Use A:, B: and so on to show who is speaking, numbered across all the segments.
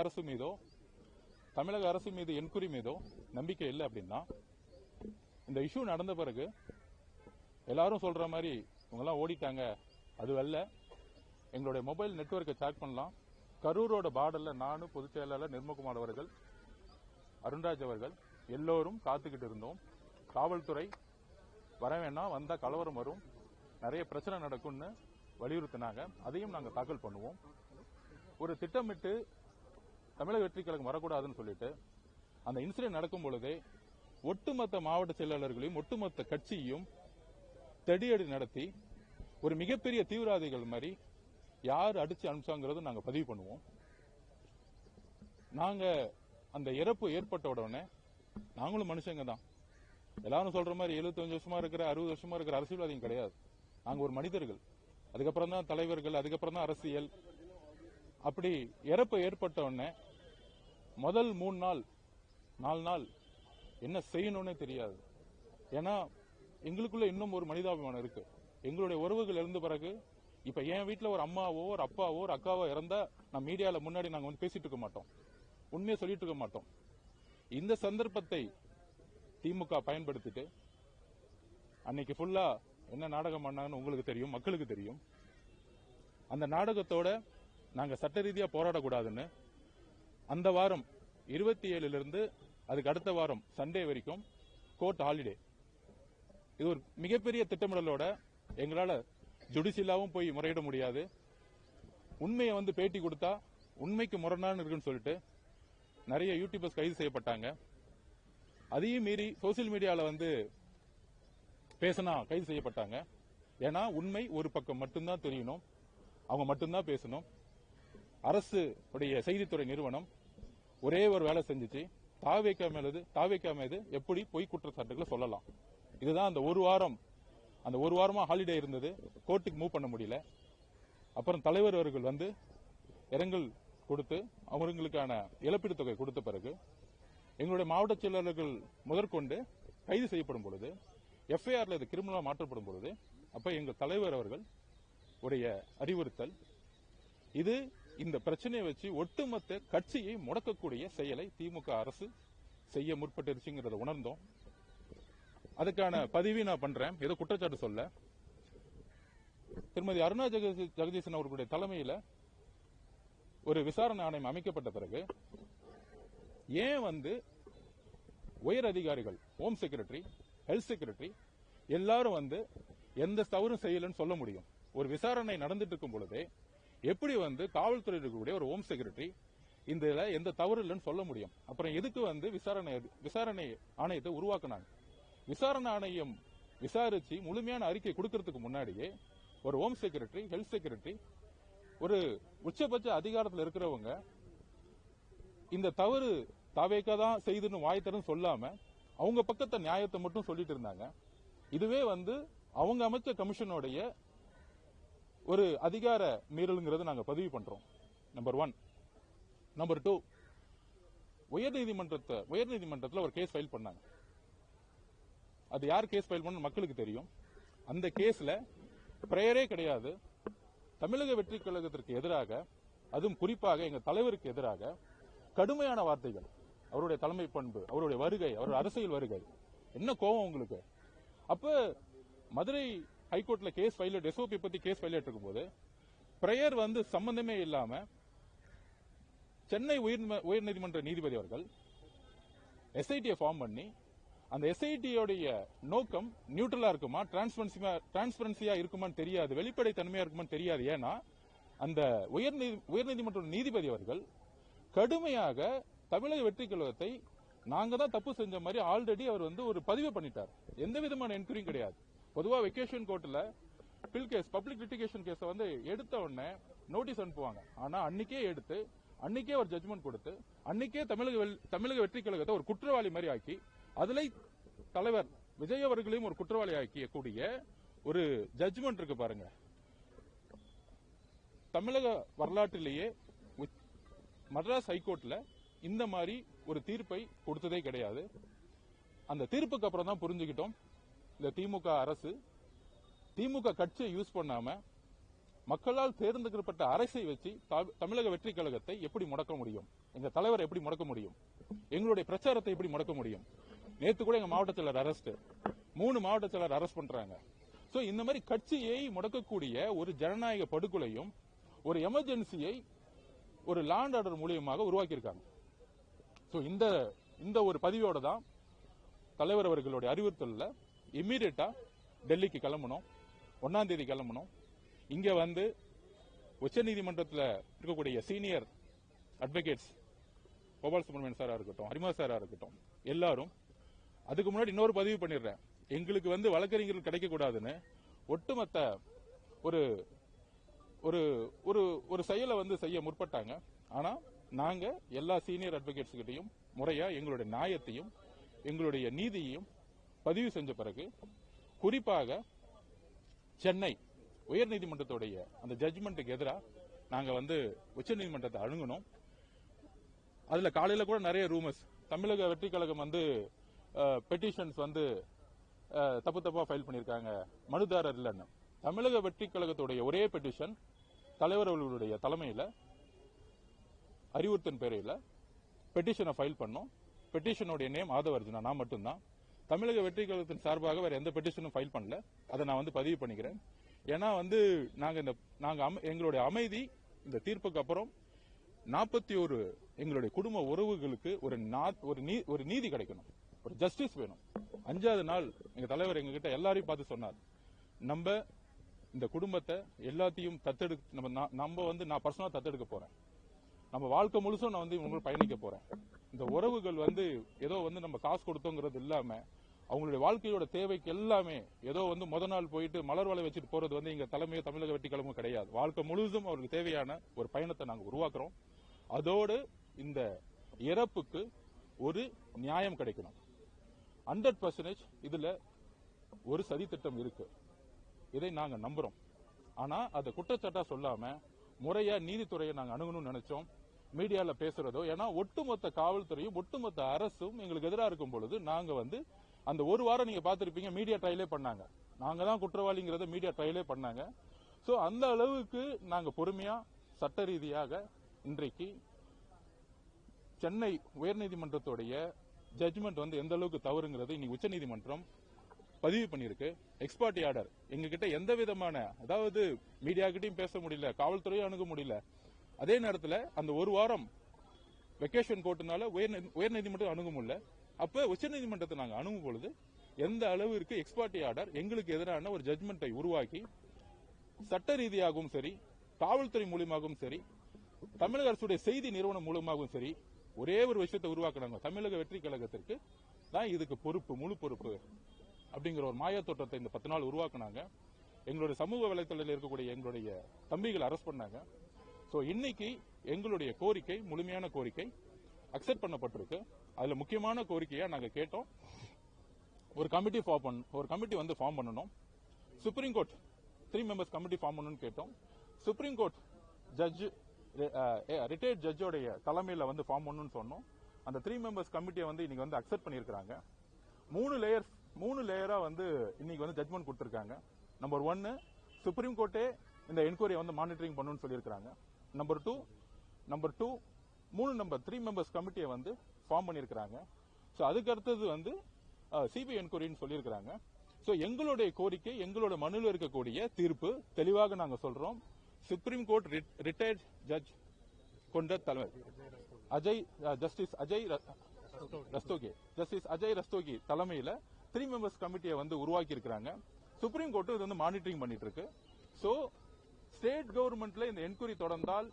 A: அரசு மீதோ தமிழக அரசு மீது என்கொயரி மீதோ நம்பிக்கை இல்லை அப்படின்னா இந்த இஷ்யூ நடந்த பிறகு எல்லாரும் சொல்ற மாதிரி இவங்கெல்லாம் ஓடிட்டாங்க. அது அல்ல. எங்களுடைய மொபைல் நெட்வொர்க்கை சேக் பண்ணலாம். கரூரோட பார்டர்ல நானும் பொதுச் செயலாளர் நிர்மகுமார் அவர்கள் அருண்ராஜ் அவர்கள் எல்லோரும் காத்துக்கிட்டு இருந்தோம். காவல்துறை வர வேணாம் வந்தா கலவரம் வரும். நிறைய பிரச்சனை நடக்கும்னு வலியுறுத்தினாங்க. அதையும் நாங்கள் தாக்கல் பண்ணுவோம். ஒரு திட்டமிட்டு தமிழக வெற்றி கழகம் வரக்கூடாதுன்னு சொல்லிட்டு அந்த இன்சிடென்ட் நடக்கும் பொழுதே ஒட்டுமொத்த மாவட்ட செயலாளர்களையும் ஒட்டுமொத்த கட்சியையும் தடியடி நடத்தி ஒரு மிகப்பெரிய தீவிரவாதிகள் மாதிரி யார் அடிச்சு அனுப்பிச்சாங்கிறது நாங்க பதிவு பண்ணுவோம். நாங்க அந்த இறப்பு ஏற்பட்ட உடனே நாங்களும் மனுஷங்க தான். எல்லாரும் சொல்ற மாதிரி 75 வருஷமா இருக்கிற அறுபது வருஷமா இருக்கிற அரசியல்வாதியும் கிடையாது. நாங்க ஒரு மனிதர்கள். அதுக்கப்புறம் தான் தலைவர்கள் அதுக்கப்புறம் தான் அரசியல். அப்படி இறப்பு ஏற்பட்ட உடனே முதல் மூணு நாள் நாலு நாள் என்ன செய்யணும்னே தெரியாது. ஏன்னா எங்களுக்குள்ள இன்னும் ஒரு மனிதாபிமானம் இருக்கு. எங்களுடைய உறவுகள் இருந்த பிறகு இப்ப என் வீட்டில் ஒரு அம்மாவோ ஒரு அப்பாவோ ஒரு அக்காவோ இறந்தா நான் மீடியால முன்னாடி நாங்க வந்து பேசிட்டு இருக்க மாட்டோம். உண்மையை சொல்லிட்டு இருக்க மாட்டோம். இந்த சந்தர்ப்பத்தை திமுக பயன்படுத்திட்டு அன்னைக்கு ஃபுல்லா என்ன நாடகம் பண்ணாங்கன்னு உங்களுக்கு தெரியும் மக்களுக்கு தெரியும். அந்த நாடகத்தோட நாங்கள் சட்ட ரீதியா போராடக்கூடாதுன்னு அந்த வாரம் இருபத்தி ஏழுல இருந்து அதுக்கு அடுத்த வாரம் சண்டே வரைக்கும் கோர்ட் ஹாலிடே. இது ஒரு மிகப்பெரிய திட்டமிடலோட எங்களால ஜுடிஷியலாவும் போய் முறையிட முடியாது. உண்மையை வந்து பேட்டி கொடுத்தா உண்மைக்கு முரணான்னு இருக்குன்னு சொல்லிட்டு நிறைய யூடியூபர்ஸ் கைது செய்யப்பட்டாங்க. அதையும் மீறி சோசியல் மீடியாவில் வந்து பேசினா கைது செய்யப்பட்டாங்க. ஏன்னா உண்மை ஒரு பக்கம் மட்டும்தான் தெரியணும். அவங்க மட்டும்தான் பேசணும். அரசு உடைய செய்தித்துறை நிறுவனம் ஒரே ஒரு வேலை செஞ்சுச்சு. தாவேக்கா மேலது தாவேக்கா மீது எப்படி பொய் குற்றச்சாட்டுகளை சொல்லலாம். இதுதான் அந்த ஒரு வாரம் அந்த ஒரு வாரமா ஹாலிடே இருந்தது. கோர்ட்டுக்கு மூவ் பண்ண முடியல. அப்புறம் தலைவர் அவர்கள் வந்து இரங்கல் கொடுத்து அவங்களுக்கான இழப்பீடு தொகை கொடுத்த பிறகு எங்களுடைய மாவட்ட செயலாளர்கள் முதற்கொண்டு கைது செய்யப்படும் பொழுது எஃப்ஐஆர்ல இது கிரிமினலாக மாற்றப்படும் பொழுது அப்ப எங்கள் தலைவர் அவர்கள் உடைய அறிவுறுத்தல் இது இந்த பிரச்சனையை வச்சு ஒட்டுமொத்த கட்சியை முடக்கக்கூடிய செயலை திமுக அரசு செய்ய முற்பட்டுருச்சுங்கிறத உணர்ந்தோம். அதுக்கான பதிவை நான் பண்றேன். ஏதோ குற்றச்சாட்டு சொல்ல. திருமதி அருணா ஜெகதீ- ஜெகதீசன் அவர்களுடைய தலைமையில ஒரு விசாரணை ஆணையம் அமைக்கப்பட்ட பிறகு ஏன் வந்து உயர் அதிகாரிகள் ஹோம் செக்ரட்டரி ஹெல்த் செக்ரட்டரி எல்லாரும் வந்து எந்த தவறும் செய்யலன்னு சொல்ல முடியும். ஒரு விசாரணை நடந்துட்டு இருக்கும் பொழுதே எப்படி வந்து காவல்துறை இருக்கக்கூடிய ஒரு ஹோம் செக்ரட்டரி இந்த இதுல எந்த தவறு இல்லைன்னு சொல்ல முடியும்? அப்புறம் எதுக்கு வந்து விசாரணை விசாரணை ஆணையத்தை உருவாக்குனாங்க? விசாரணை ஆணையம் விசாரிச்சு முழுமையான அறிக்கை கொடுக்கறதுக்கு முன்னாடியே ஒரு ஹோம் செக்ரட்டரி ஹெல்த் செக்ரட்டரி ஒரு உச்சபட்ச அதிகாரத்தில் இருக்கிறவங்க இந்த தவறு தாவேக்கா தான் செய்துன்னு வாய்த்தரும் சொல்லாம அவங்க பக்கத்தை நியாயத்தை மட்டும் சொல்லிட்டு இருந்தாங்க. இதுவே வந்து அவங்க அமைச்ச கமிஷனுடைய ஒரு அதிகார மீறலுங்கிறத நாங்க பதிவு பண்றோம். நம்பர் ஒன் நம்பர் டூ உயர்நீதிமன்றத்தை உயர்நீதிமன்றத்தில் ஒரு கேஸ் ஃபைல் பண்ணாங்க. அது யார் கேஸ் ஃபைல் பண்ண மக்களுக்கு தெரியும். அந்த கேஸ்ல பிரேயரே கிடையாது. தமிழக வெற்றி கழகத்திற்கு எதிராக அதுவும் குறிப்பாக எங்க தலைவருக்கு எதிராக கடுமையான வார்த்தைகள். அவருடைய தலைமை பண்பு அவருடைய வருகை அவருடைய அரசியல் வருகை. என்ன கோபம் உங்களுக்கு? அப்ப மதுரை ஹைகோர்ட்ல கேஸ் ஃபைல் எஸ்ஓபி பத்தி கேஸ் ஃபைல் இருக்கும்போது பிரேயர் வந்து சம்பந்தமே இல்லாம சென்னை உயர் உயர்நீதிமன்ற நீதிபதி அவர்கள் எஸ்ஐடியை ஃபார்ம் பண்ணி அந்த எஸ்ஐடியோடைய நோக்கம் நியூட்ரலா இருக்குமா டிரான்ஸ்பரன்சியா டிரான்ஸ்பரன்சியா இருக்குமான்னு தெரியாது வெளிப்படை தன்மையா இருக்குமான்னு தெரியாது. ஏன்னா அந்த உயர்நீதி உயர்நீதிமன்ற நீதிபதி அவர்கள் கடுமையாக தமிழக வெற்றி கழகத்தை நாங்க தான் தப்பு செஞ்ச மாதிரி ஆல்ரெடி அவர் வந்து ஒரு பதிவு பண்ணிட்டார். எந்த விதமான என்கொயரியும் கிடையாது. பொதுவா வெக்கேஷன் கோர்ட்ல பில் கேஸ் பப்ளிக் லிட்டிகேஷன் கேஸை வந்து எடுத்த உடனே நோட்டீஸ் அனுப்புவாங்க. ஆனா அன்னைக்கே எடுத்து அன்னைக்கே ஒரு ஜட்மெண்ட் கொடுத்து அன்னைக்கே தமிழக தமிழக வெற்றி கழகத்தை ஒரு குற்றவாளி மாதிரி ஆக்கி அதுல தலைவர் விஜய் அவர்களையும் ஒரு குற்றவாளி ஆக்கிய கூடிய ஒரு ஜட்மெண்ட் இருக்கு பாருங்க. தமிழக வரலாற்றிலேயே மட்ராஸ் ஹைகோர்ட்ல இந்த மாதிரி ஒரு தீர்ப்பை கொடுத்ததே கிடையாது. அந்த தீர்ப்புக்கு அப்புறம் தான் புரிஞ்சுக்கிட்டோம். இந்த திமுக அரசு திமுக கட்சியை யூஸ் பண்ணாம மக்களால் தேர்ந்தெடுக்கப்பட்ட அரசை வச்சு தமிழக வெற்றி கழகத்தை எப்படி முடக்க முடியும்? எங்க தலைவரை எப்படி முடக்க முடியும்? எங்களுடைய பிரச்சாரத்தை எப்படி முடக்க முடியும்? நேத்து கூட எங்க மாவட்ட செயலர் அரெஸ்ட் மூணு மாவட்ட செயலர் அரெஸ்ட் பண்றாங்க. சோ இந்த மாதிரி கட்சியை முடக்கக்கூடிய ஒரு ஜனநாயக படுகொலையும் ஒரு எமர்ஜென்சியை ஒரு லாண்ட் ஆர்டர் மூலியமாக உருவாக்கியிருக்காங்க. சோ இந்த இந்த ஒரு பதிவோட தான் தலைவர் அவர்களுடைய அறிவுறுத்தல்ல. இம்மீடியட்டா டெல்லிக்கு கிளம்பணும். ஒன்னாம் தேதி கிளம்பணும். இங்க வந்து உச்சநீதிமன்றத்தில் இருக்கக்கூடிய சீனியர் அட்வொகேட்ஸ் கோபால் சுப்ரமணியன் சாரா இருக்கட்டும் அரிமா சாரா இருக்கட்டும் எல்லாரும் அதுக்கு முன்னாடி இன்னொரு பதிவு பண்ணிடுறேன். எங்களுக்கு வந்து வழக்கறிஞர்கள் கிடைக்கக்கூடாதுன்னு ஒட்டுமொத்த ஒரு ஒரு ஒரு ஒரு செயலை வந்து செய்ய முற்பட்டாங்க. ஆனா நாங்க எல்லா சீனியர் அட்வொகேட்ஸ் கிட்டையும் முறையா எங்களுடைய நியாயத்தையும் எங்களுடைய நீதியையும் பதிவு செஞ்ச பிறகு குறிப்பாக சென்னை உயர்நீதிமன்றத்துடைய அந்த ஜட்ஜ்மெண்ட்டுக்கு எதிராக நாங்கள் வந்து உச்சநீதிமன்றத்தை அணுகணும். அதில் காலையில் கூட நிறைய ரூமர்ஸ் தமிழக வெற்றி கழகம் வந்து பெட்டிஷன்ஸ் வந்து தப்பு தப்பாக ஃபைல் பண்ணியிருக்காங்க. மனுதாரர் இல்லைன்னு. தமிழக வெற்றி கழகத்துடைய ஒரே பெட்டிஷன் தலைவர் அவர்களுடைய தலைமையில் அறிவுறுத்தின் பேரையில் பெட்டிஷனை ஃபைல் பண்ணோம். பெட்டிஷனுடைய நேம் ஆதவர்ஜுனா நான் மட்டும்தான். தமிழக வெற்றி கழகத்தின் சார்பாக வேற எந்த பெட்டிஷனும் ஃபைல் பண்ணல. அதை நான் வந்து பதிவு பண்ணிக்கிறேன். ஏன்னா வந்து நாங்க இந்த நாங்க எங்களுடைய அமைதி இந்த தீர்ப்புக்கு அப்புறம் நாற்பத்தி ஒரு எங்களுடைய குடும்ப உறவுகளுக்கு ஒரு ஒரு நீ- ஒரு நீதி கிடைக்கணும். ஒரு ஜஸ்டிஸ் வேணும். அஞ்சாவது நாள் எங்க தலைவர் எங்ககிட்ட எல்லாரையும் பார்த்து சொன்னார். நம்ம இந்த குடும்பத்தை எல்லாத்தையும் தத்தெடு நம்ம நான்- நம்ம வந்து நான் பர்சனலாக தத்தெடுக்க போறேன். நம்ம வாழ்க்கை முழுசும் நான் வந்து இவங்களோட பயணிக்க போறேன். இந்த உறவுகள் வந்து ஏதோ வந்து நம்ம காசு கொடுத்தோங்கிறது இல்லாம அவங்களுடைய வாழ்க்கையோட தேவைக்கு எல்லாமே ஏதோ வந்து முத நாள் போயிட்டு மலர் வலை வச்சுட்டு போறது வந்து எங்க தலைமையோ தமிழக வெட்டிக்கிழமும் கிடையாது. வாழ்க்கை முழுதும் அவருக்கு தேவையான ஒரு பயணத்தை நாங்கள் உருவாக்குறோம். அதோடு இந்த இறப்புக்கு ஒரு நியாயம் கிடைக்கணும். ஹண்ட்ரட் பர்சன்டேஜ் இதுல ஒரு சதித்திட்டம் இருக்கு. இதை நாங்க நம்புறோம். ஆனா அதை குற்றச்சாட்டா சொல்லாம முறையா நீதித்துறையை நாங்க அணுகணும்னு நினைச்சோம். மீடியால பேசுறதோ ஏன்னா ஒட்டுமொத்த காவல்துறையும் ஒட்டுமொத்த அரசும் எங்களுக்கு எதிராக இருக்கும் பொழுது நாங்க வந்து அந்த ஒரு வாரம் நீங்க பார்த்துருப்பீங்க மீடியா ட்ரையலே பண்ணாங்க. நாங்க தான் குற்றவாளிங்கிறத மீடியா ட்ரையலே பண்ணாங்க. சோ அந்த அளவுக்கு நாங்க பொறுமையா சட்ட ரீதியாக இன்றைக்கு சென்னை உயர்நீதிமன்றத்துடைய ஜட்ஜ்மெண்ட் வந்து எந்த அளவுக்கு தவறுங்கிறது இன்னைக்கு உச்சநீதிமன்றம் பதிவு பண்ணியிருக்கு. எக்ஸ்பர்ட் ஆர்டர் எங்ககிட்ட எந்த விதமான அதாவது மீடியாக்கிட்டேயும் பேச முடியல காவல்துறையும் அணுக முடியல. அதே நேரத்தில் அந்த ஒரு வாரம் வெக்கேஷன் கோர்ட்டுனால உயர் உயர்நீதிமன்றம் அணுக முடியல. அப்ப உச்சநீதிமன்றத்தை நாங்க அணுகும் பொழுது எந்த அளவிற்கு எக்ஸ்பார்ட்டி ஆர்டர் எங்களுக்கு எதிரான ஒரு ஜட்மெண்ட்டை உருவாக்கி சட்ட ரீதியாகவும் சரி காவல்துறை மூலியமாகவும் சரி தமிழக அரசுடைய செய்தி நிறுவனம் மூலமாகவும் சரி ஒரே ஒரு விஷயத்தை உருவாக்குனாங்க. தமிழக வெற்றி கழகத்திற்கு தான் இதுக்கு பொறுப்பு முழு பொறுப்பு அப்படிங்கிற ஒரு மாய தோற்றத்தை இந்த பத்து நாள் உருவாக்குனாங்க. எங்களுடைய சமூக வலைத்தளத்தில் இருக்கக்கூடிய எங்களுடைய தம்பிகளை அரெஸ்ட் பண்ணாங்க. ஸோ இன்னைக்கு எங்களுடைய கோரிக்கை முழுமையான கோரிக்கை அக்செப்ட் பண்ணப்பட்டிருக்கு. அதுல முக்கியமான கோரிக்கையாக நாங்க கேட்டோம். ஒரு கமிட்டி ஃபார்ம் பண்ண ஒரு கமிட்டி வந்து ஃபார்ம் பண்ணணும். Supreme court three members committee form பண்ணணும்னு கேட்டோம். சுப்ரீம் கோர்ட் ஜட்ஜ் ரிட்டையர்ட் ஜட்ஜோடைய தலைமையில வந்து ஃபார்ம் பண்ணணும்னு சொன்னோம். அந்த த்ரீ மெம்பர்ஸ் கமிட்டியை வந்து இன்னைக்கு வந்து அக்செப்ட் பண்ணியிருக்காங்க மூணு லேயர்ஸ் மூணு லேயரா வந்து இன்னைக்கு வந்து ஜட்மெண்ட் கொடுத்துருக்காங்க. நம்பர் ஒன்னு சுப்ரீம் கோர்ட்டே இந்த என்கொயரியை வந்து மானிட்டரிங் பண்ணணும்னு சொல்லியிருக்காங்க நம்பர் டூ நம்பர் டூ மூணு நம்பர் த்ரீ மெம்பர்ஸ் கமிட்டியை வந்து ஃபார்ம் பண்ணியிருக்கிறாங்க. ஸோ அதுக்கு அடுத்தது வந்து சிபிஐ என்கொயரின்னு சொல்லியிருக்கிறாங்க. ஸோ எங்களுடைய கோரிக்கை எங்களோட மனுவில் இருக்கக்கூடிய தீர்ப்பு தெளிவாக நாங்க சொல்றோம். சுப்ரீம் கோர்ட் ரிட்டையர்ட் ஜட்ஜ் கொண்ட தலைவர் அஜய் ஜஸ்டிஸ் அஜய் ரஸ்தோகி. ஜஸ்டிஸ் அஜய் ரஸ்தோகி தலைமையில த்ரீ மெம்பர்ஸ் கமிட்டியை வந்து உருவாக்கி இருக்கிறாங்க சுப்ரீம் கோர்ட் இது வந்து மானிட்டரிங் பண்ணிட்டு இருக்கு. ஸோ ஸ்டேட் கவர்மெண்ட்ல இந்த என்கொயரி தொடர்ந்தால்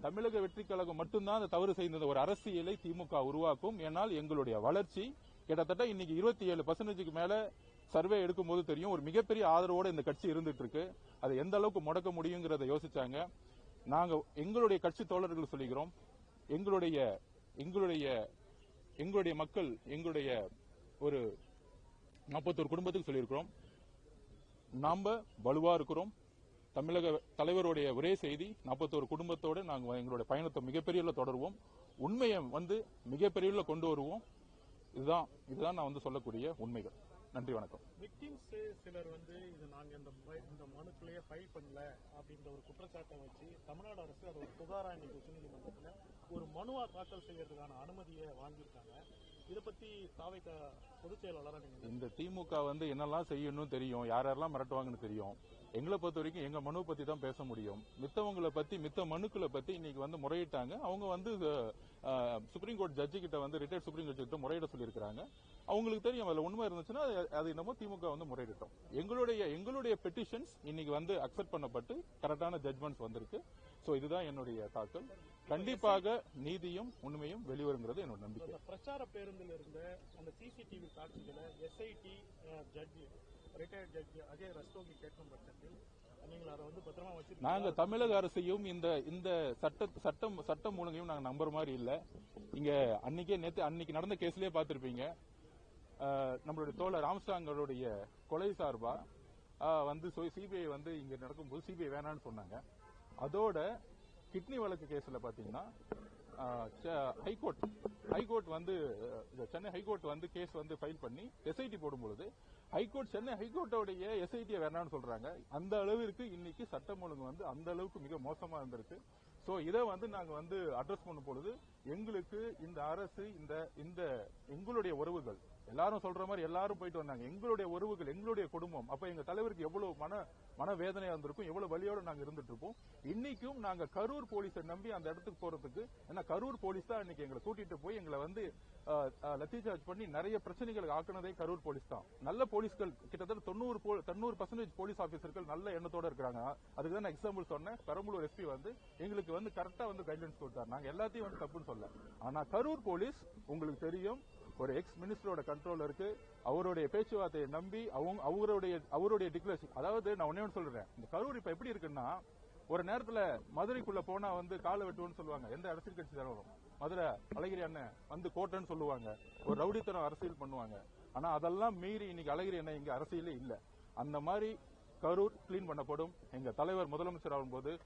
A: தமிழக வெற்றி கழகம் மட்டும்தான் அந்த தவறு செய்தது. ஒரு அரசியலை திமுக உருவாக்கும். ஏன்னால் எங்களுடைய வளர்ச்சி கிட்டத்தட்ட இன்னைக்கு இருபத்தி ஏழு பர்சன்டேஜுக்கு மேல சர்வே எடுக்கும்போது தெரியும். ஒரு மிகப்பெரிய ஆதரவோடு இந்த கட்சி இருந்துட்டு இருக்கு அதை எந்த அளவுக்கு முடக்க முடியுங்கிறத யோசிச்சாங்க. நாங்க எங்களுடைய கட்சி தோழர்கள் சொல்லிக்கிறோம். எங்களுடைய எங்களுடைய எங்களுடைய மக்கள் எங்களுடைய ஒரு நாற்பத்தோரு குடும்பத்துக்கு சொல்லியிருக்கிறோம். நாம வலுவா இருக்கிறோம். தமிழக தலைவருடைய ஒரே செய்தி நாற்பத்தோரு குடும்பத்தோட நாங்க எங்களுடைய பயணத்தை மிகப்பெரிய தொடருவோம். உண்மையை வந்து மிகப்பெரிய கொண்டு வருவோம். இதுதான் இதுதான் நான் வந்து சொல்லக்கூடிய உண்மைகள். நன்றி வணக்கம்.
B: விக்டிம்ஸ் சிலர் வந்து இது நாங்க இந்த இந்த மனுக்குள்ளேயே ஃபைல் பண்ணல அப்படின்ற ஒரு குற்றச்சாட்டை வச்சு தமிழ்நாடு அரசு அது ஒரு புகாரா இன்னைக்கு உச்சநீதிமன்றத்துல ஒரு மனுவா தாக்கல் செய்யறதுக்கான அனுமதியை வாங்கியிருக்காங்க. இதை பத்தி தாவைக்க பொதுச் செயலாளரா நீங்க
A: இந்த திமுக வந்து என்னெல்லாம் செய்யணும்னு தெரியும் யார் யாரெல்லாம் மிரட்டுவாங்கன்னு தெரியும். எங்களை பொறுத்த வரைக்கும் எங்க மனுவை பத்தி தான் பேச முடியும். மித்தவங்களை பத்தி மித்த மனுக்களை பத்தி இன்னைக்கு வந்து முறையிட்டாங்க. அவங்க வந்து சுப்ரீம் கோர்ட் ஜட்ஜி கிட்ட வந்து ரிட்டையர்ட் சுப்ரீம் கோர்ட் கிட்ட முறையிட சொல்லியிருக்காங்க அவங்களுக்கு தெரியும் அதுல உண்மை இருந்துச்சுன்னா அது- என்னமோ திமுக வந்து முறையிட்டோம் எங்களுடைய எங்களுடைய பெட்டிஷன்ஸ் இன்னைக்கு வந்து அக்செப்ட் பண்ணப்பட்டு கரெக்டான ஜட்மெண்ட்ஸ் வந்திருக்கு. சோ இதுதான் என்னுடைய தாக்கல். கண்டிப்பாக நீதியும் உண்மையும் வெளிவருங்கிறது என்னோட நம்பிக்கை.
B: பிரச்சார பேருந்தில் இருந்த அந்த சிசிடிவி காட்சிகளை SIT judge retired Ajay Rastogi கேட்கும் பட்சத்தில் நீங்கள் அதை வந்து பத்திரமா
A: நாங்க தமிழக அரசையும் இந்த இந்த சட்ட சட்டம் சட்டம் ஒழுங்கையும் நாங்க நம்புற மாதிரி இல்ல. இங்க அன்னைக்கே நேத்து அன்னைக்கு நடந்த கேஸ்லயே பார்த்துருப்பீங்க. நம்மளுடைய தோழர் ராம்ஸ்டாங்களுடைய கொலை சார்பா வந்து சிபிஐ வந்து இங்க நடக்கும்போது சிபிஐ வேணாம்னு சொன்னாங்க. அதோட கிட்னி வழக்கு கேஸ்ல பாத்தீங்கன்னா ஹைகோர்ட். ஹைகோர்ட் வந்து சென்னை ஹைகோர்ட் வந்து கேஸ் வந்து ஃபைல் பண்ணி எஸ்ஐடி போடும்பொழுது ஹைகோர்ட் சென்னை ஹைகோர்ட்டோடைய எஸ்ஐடியை வேணாம்னு சொல்றாங்க. அந்த அளவிற்கு இன்னைக்கு சட்டம் ஒழுங்கு வந்து அந்த அளவுக்கு மிக மோசமா இருந்திருக்கு. ஸோ இதை வந்து நாங்கள் வந்து அட்ரஸ் பண்ணும் பொழுது எங்களுக்கு இந்த அரசு இந்த இந்த எங்களுடைய உறவுகள் எல்லாரும் சொல்ற மாதிரி எல்லாரும் போயிட்டு வந்தாங்க. எங்களுடைய உறவுகள் எங்களுடைய குடும்பம். அப்ப எங்க தலைவருக்கு எவ்வளவு மன மனவேதனையா இருந்திருக்கும் எவ்வளவு வழியோட நாங்க இருந்துட்டு இருப்போம். இன்னைக்கும் நாங்க கரூர் போலீஸை நம்பி அந்த இடத்துக்கு போறதுக்கு ஏன்னா கரூர் போலீஸ் தான் இன்னைக்கு எங்களை கூட்டிட்டு போய் எங்களை வந்து லத்தி சார்ஜ் பண்ணி நிறைய பிரச்சனைகளுக்கு ஆக்குனதே கரூர் போலீஸ் தான். நல்ல போலீஸ்கள் கிட்டத்தட்ட தொண்ணூறு தொண்ணூறு பர்சன்டேஜ் போலீஸ் ஆபீசர்கள் நல்ல எண்ணத்தோட இருக்காங்க அதுக்கு தான் நான் எக்ஸாம்பிள் சொன்னேன். பெரம்பலூர் எஸ்பி வந்து எங்களுக்கு வந்து கரெக்டா வந்து கைட்லைன்ஸ் கொடுத்தாரு. நாங்க எல்லாத்தையும் வந்து தப்புன்னு சொல்ல ஆனா கரூர் போலீஸ் உங்களுக்கு தெரியும் ஒரு எக்ஸ் மினிஸ்டரோட கண்ட்ரோல் இருக்கு. அவருடைய பேச்சுவார்த்தையை நம்பி அவங்க அவருடைய அவருடைய டிக்ளரேஷன் அதாவது நான் ஒன்னே ஒன்று சொல்றேன். இந்த கரூர் இப்ப எப்படி இருக்குன்னா ஒரு நேரத்துல மதுரைக்குள்ள போனா வந்து காலை வெட்டுவோம்னு சொல்லுவாங்க. எந்த அரசியல் கட்சி தரவும் மதுரை அழகிரி அண்ணன் வந்து கோட்டைன்னு சொல்லுவாங்க. ஒரு ரவுடித்தனம் அரசியல் பண்ணுவாங்க. ஆனா அதெல்லாம் மீறி இன்னைக்கு அழகிரி அண்ணன் இங்க அரசியலே இல்ல. அந்த மாதிரி கரூர் கிளீன் பண்ணப்படும். எங்க தலைவர் முதலமைச்சர் ஆகும்போது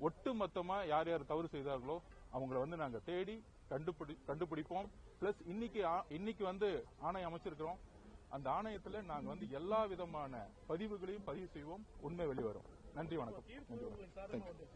A: ஒட்டு மொத்தமா யார் யார் தவறு செய்தார்களோ அவங்கள வந்து நாங்க தேடி கண்டுபிடி கண்டுபிடிப்போம். பிளஸ் இன்னைக்கு ஆ- இன்னைக்கு வந்து ஆணையம் அமைச்சிருக்கிறோம். அந்த ஆணையத்துல நாங்க வந்து எல்லா விதமான பதிவுகளையும் பதிவு செய்வோம். உண்மை வெளிவரும். நன்றி வணக்கம். நன்றி வணக்கம்.